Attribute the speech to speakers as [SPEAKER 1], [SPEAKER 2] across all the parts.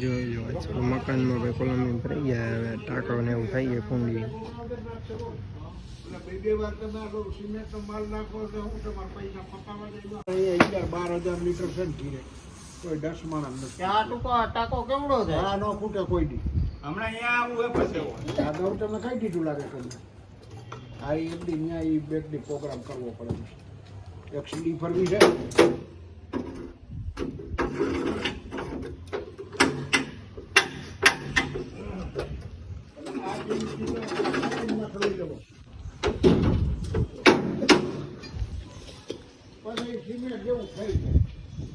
[SPEAKER 1] જોઈ લો આ મકાનમાં ભાઈ કોલમ ભરાઈ ગયા. હવે ટાંકો ને એવું થઈ ગયું કુંડી
[SPEAKER 2] બાર હજાર લીટર છે ને કોઈ દસ માણસ નથી.
[SPEAKER 3] આ ટૂંકો ટાંકો કેવડો છે?
[SPEAKER 2] આ ન ફૂટે કોઈ દી.
[SPEAKER 4] હમણાં અહીંયા આવું એ પછી
[SPEAKER 2] આ દઉં તમને કઈ દીધું લાગે તમને? આ ઈ એક દી ન્યા ઈ બે દી પ્રોગ્રામ કરવો પડે. એક સીડી ફરવી છે આ જે સીડી છે, આ પાણીમાં ઠલવી દેવો. પછી સિમેન્ટ જેવું થઈ જાય એ દી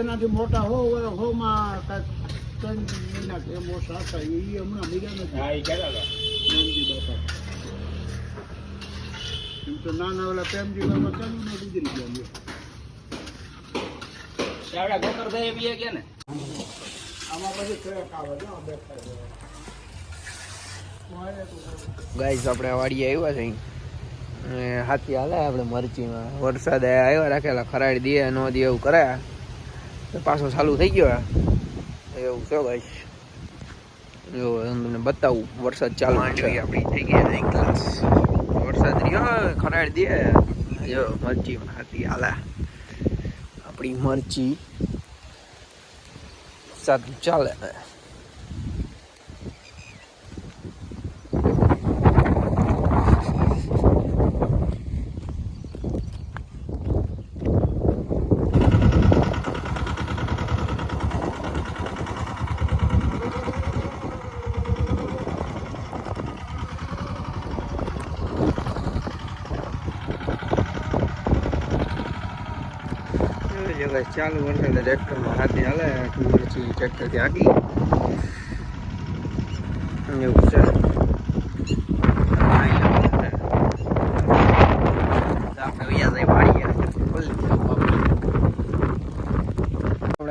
[SPEAKER 2] એનાથી મોટા હો હો માં ત્રણ મહિના કે એમ હતા. એ હમણાં મીરા નથી.
[SPEAKER 4] હા એ કહેતા
[SPEAKER 2] પ્રેમજી બાપા. એમ તો નાના ઓલા પ્રેમજી બાપા ચાલુ ને ગુજરી ગયા
[SPEAKER 4] ચાવડા ગોકર બી કે ને?
[SPEAKER 2] આમાં પછી ક્રેક આવે છે બેઠા.
[SPEAKER 1] ગાઈસ આપણે વાડીએ આવ્યા છે હાથી હાલે આપણે મરચીમાં. વરસાદ આવ્યા રાખેલા ખરાડી દે ન દે એવું કરે તો પાછો ચાલુ થઈ ગયો એવું છે ભાઈ. જો તમને બતાવું વરસાદ ચાલુ આપણી થઈ ગયા વરસાદ રહ્યો ખરાડી દે. જો મરચીમાં હાથી હાલે. આપણી મરચી સાદું ચાલે. Guys, ચાલુ વરસાદ ટ્રેક્ટરમાં હાથી હાલે મરચી ટ્રેક્ટરથી હાકી. એવું છે.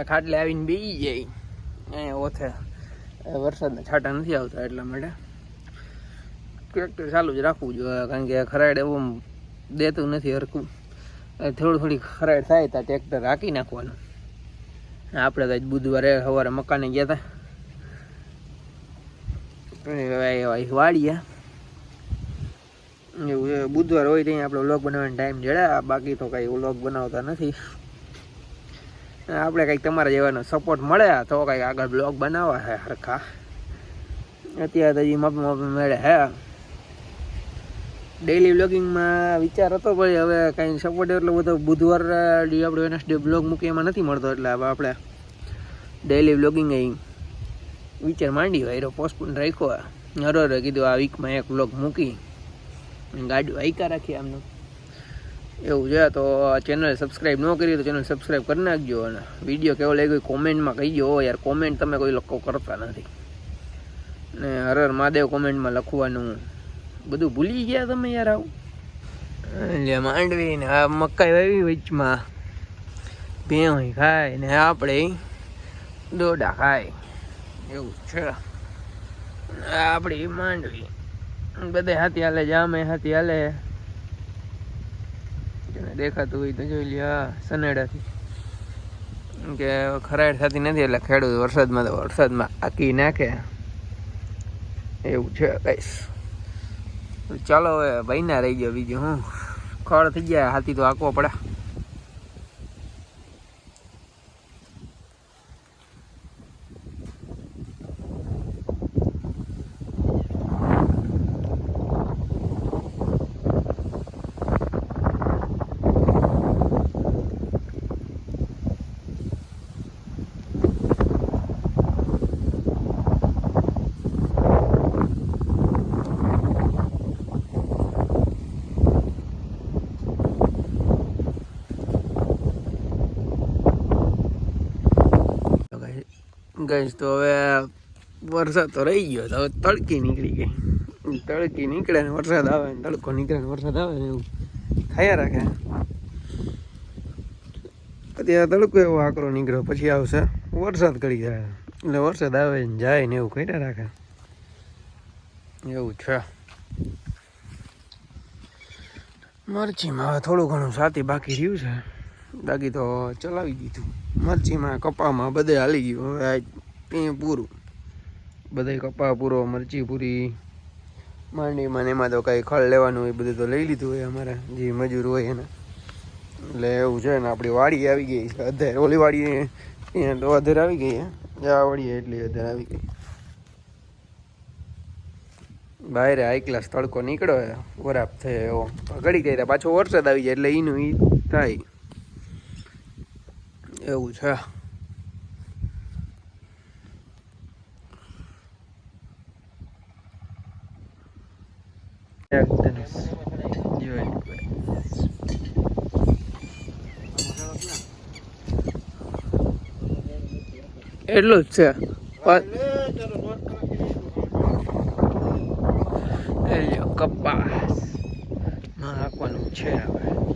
[SPEAKER 1] ખાટલે આવીને બેસી જાય. અહીંયા ઓથે. વરસાદના છાંટા નથી આવતા એટલા માટે. ટ્રેક્ટર ચાલુ જ રાખવું જોઈએ કારણ કે ખરાડ એવું દેતું નથી હરખું. થોડી થોડી ખરાડ થાય ત્યાં ટ્રેક્ટર રાખી નાખવાનું. આપણે તો બુધવારે સવારે મકાને ગયા હતા વાડીએ. એવું બુધવાર હોય ત્યાં આપણે વ્લોગ બનાવવાનો ટાઈમ જડે બાકી તો કાંઈ વ્લોગ બનાવતા નથી. આપણે કંઈક તમારા જેવાનો સપોર્ટ મળે, તો કંઈક આગળ બ્લોગ બનાવવા છે, હરખા. અત્યારે તો એ માપે માપે મેળે હે ડેઈલી બ્લોગિંગમાં વિચાર હતો ભાઈ, હવે કાંઈ સપોર્ટ એટલો બધો બુધવાર ડી આપણે વેનસડે બ્લોગ મૂકી એમાં નથી મળતો એટલે હવે આપણે ડેઈલી બ્લોગિંગ અહીં વિચાર માંડી હોય એરો પોસ્ટપોન રાખ્યો હરોરે હરો કીધું, આ વીકમાં એક બ્લોગ મૂકી. ગાડી વાયકા રાખી આમનું. એવું છે, તો ચેનલ સબસ્ક્રાઈબ ન કરી તો ચેનલ સબસ્ક્રાઈબ કરી નાખજો અને વીડિયો કેવો લાગ્યો કોમેન્ટમાં કહીજો. "ઓ યાર કોમેન્ટ તમે કોઈ લોકો કરતા નથી. ને હર હર મહાદેવ કોમેન્ટમાં લખવાનું. બધું ભૂલી ગયા તમે યાર આવું. એટલે માંડવી ને આ મકાઈ વાવી વચમાં. ભેંઈ ખાય ને આપણે દોડા ખાય. એવું છે. આપણી માંડવી. બધે હાથી હાલે, જામે હાથી હાલે. દેખાતું હોય તો જોઈ લ્યો સનેડાથી. કે ખરાડ થતી નથી એટલે ખેડૂત વરસાદમાં તો વરસાદમાં આકી નાખે. એવું છે કઈશ ચાલો હવે ભાઈ ના રહી ગયો બીજું હું. ખડ થઈ ગયા, હાથી તો આંકવો પડે. ગઈશ તો હવે વરસાદ તો રહી ગયો હવે તડકી નીકળી ગઈ. તડકી નીકળે ને વરસાદ આવે ને તડકો નીકળે ને વરસાદ આવે ને એવું. થયા રાખે. અત્યારે તડકો એવો આકરો નીકળ્યો, પછી આવશે. વરસાદ કરી જાય. એટલે વરસાદ આવે ને જાય ને એવું કર્યા રાખે. એવું છે. મરચીમાં હવે થોડું ઘણું સાથી બાકી રહ્યું છે. બાકી તો ચલાવી દીધું. મરચીમાં, કપામાં બધે હાલી ગયું. હવે આ પૂરું. બધે કપા પૂરો, મરચી પૂરી, માંડીમાં ને એમાં તો કાંઈ ખળ લેવાનું હોય, બધું તો લઈ લીધું હોય અમારે, જે મજૂર હોય એને. એટલે એવું છે ને, આપણી વાડી આવી ગઈ. છે અધેર, ઓલી વાડી અહીંયા તો અધેર આવી ગઈ આ વાડી એટલી અધેર આવી ગઈ. બહાર આઈકલા તડકો નીકળ્યો વરાપ થયો એવો. ઘડી ગઈ પાછો વરસાદ આવી જાય એટલે એનું એ થાય. એવું છે એટલું જ છે કપાસમાં નાખવાનું છે હવે